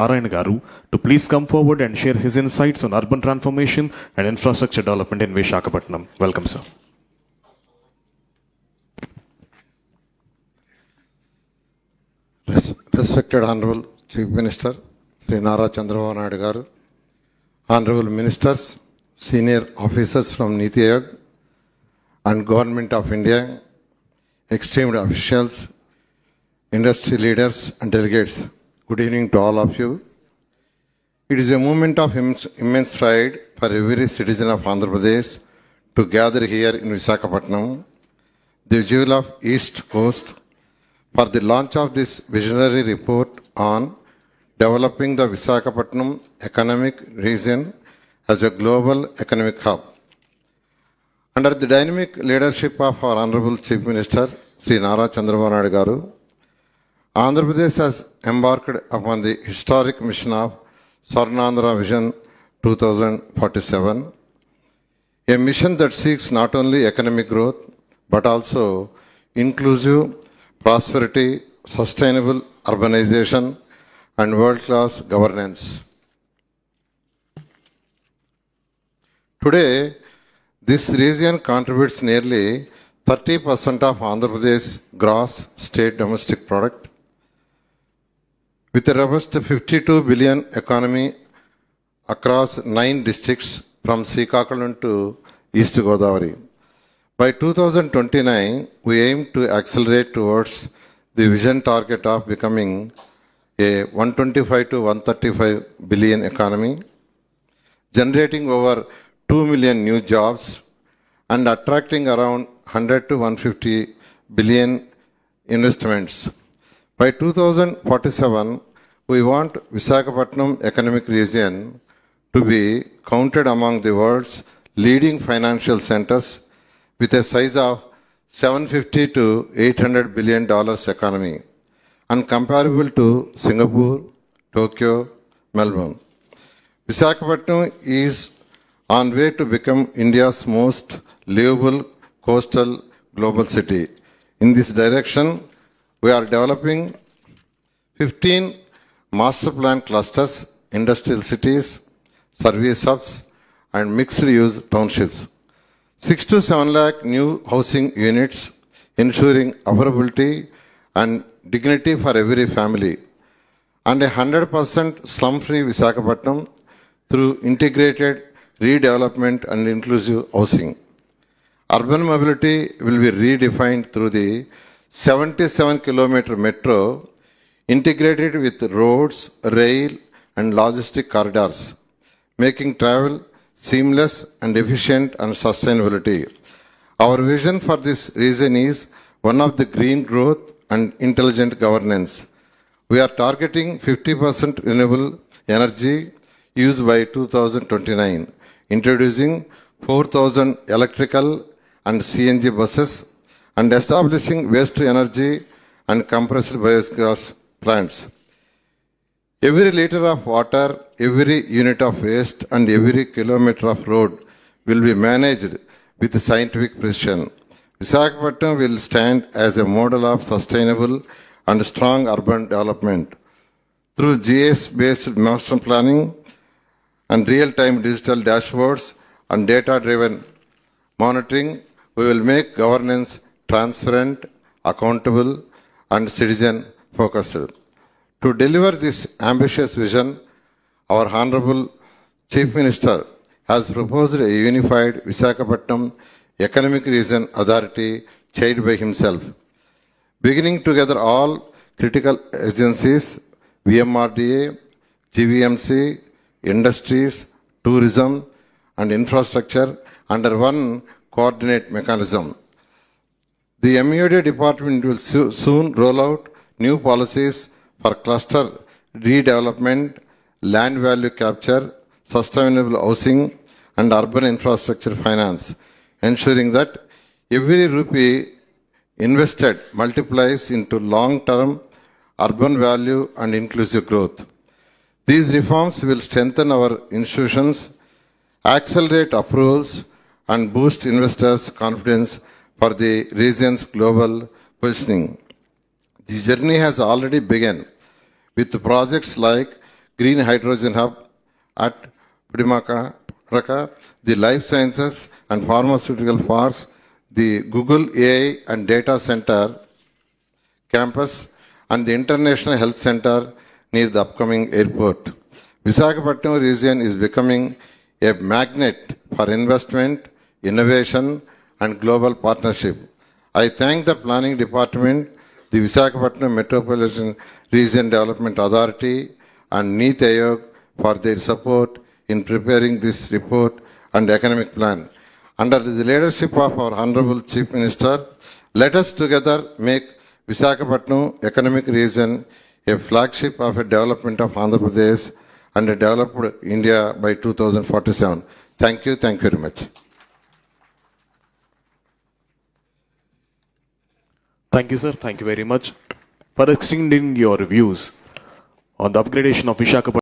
Narayan Garu to please come forward and share his insights on urban transformation and infrastructure development in Vishakhapatnam. Welcome, sir. Res- Respected Honorable Chief Minister, Sri Nara Chandrababu Naidu Garu, Honorable Ministers, Senior Officers from Niti Aayog and Government of India, esteemed officials, industry leaders and delegates, good evening to all of you. It is a moment of immense pride for every citizen of Andhra Pradesh to gather here in Visakhapatnam, the jewel of East Coast, for the launch of this visionary report on developing the Visakhapatnam economic region as a global economic hub. Under the dynamic leadership of our Honorable Chief Minister, Sri Nara Chandrababu Naidu Andhra Pradesh has embarked upon the historic mission of Swarnandhra Vision 2047, a mission that seeks not only economic growth but also inclusive prosperity, sustainable urbanization, and world class governance. Today, this region contributes nearly 30% of Andhra Pradesh's gross state domestic product with a robust 52 billion economy across nine districts from Srikakulam to East Godavari. By 2029, we aim to accelerate towards the vision target of becoming a 125 to 135 billion economy, generating over 2 million new jobs and attracting around 100 to 150 billion investments. By 2047, we want Visakhapatnam economic region to be counted among the world's leading financial centers with a size of 750 to 800 billion dollars economy and comparable to Singapore, Tokyo, Melbourne. Visakhapatnam is on way to become India's most livable coastal global city. In this direction, we are developing 15 master plan clusters, industrial cities, service hubs, and mixed use townships. 6 to 7 lakh new housing units, ensuring affordability and dignity for every family, and 100% slum free Visakhapatnam through integrated redevelopment and inclusive housing. Urban mobility will be redefined through the 77 kilometer metro integrated with roads, rail, and logistic corridors, making travel seamless and efficient and sustainability. Our vision for this region is one of the green growth and intelligent governance. We are targeting 50% renewable energy use by 2029, introducing 4,000 electrical and CNG buses and establishing waste to energy and compressed biogas plants. Every liter of water, every unit of waste, and every kilometer of road will be managed with scientific precision. Visakhapatnam will stand as a model of sustainable and strong urban development. Through GS based master planning and real time digital dashboards and data driven monitoring, we will make governance transparent, accountable, and citizen focused. To deliver this ambitious vision, our Honorable Chief Minister has proposed a unified Visakhapatnam Economic Region Authority chaired by himself, beginning together all critical agencies, VMRDA, GVMC, industries, tourism, and infrastructure under one coordinate mechanism. The MUD department will so- soon roll out new policies for cluster redevelopment, land value capture, sustainable housing, and urban infrastructure finance, ensuring that every rupee invested multiplies into long-term urban value and inclusive growth. These reforms will strengthen our institutions, accelerate approvals, and boost investors' confidence for the region's global positioning. The journey has already begun with projects like green hydrogen hub at Pudimaka, the life sciences and pharmaceutical parks, the Google AI and data center campus and the International Health Center near the upcoming airport. Visakhapatnam region is becoming a magnet for investment, innovation, and global partnership. I thank the Planning Department, the Visakhapatnam Metropolitan Region Development Authority, and NITI Aayog for their support in preparing this report and economic plan. Under the leadership of our Honorable Chief Minister, let us together make Visakhapatnam Economic Region a flagship of a development of Andhra Pradesh and a developed India by 2047. Thank you, thank you very much. Thank you, sir. Thank you very much for extending your views on the upgradation of Visakhapatnam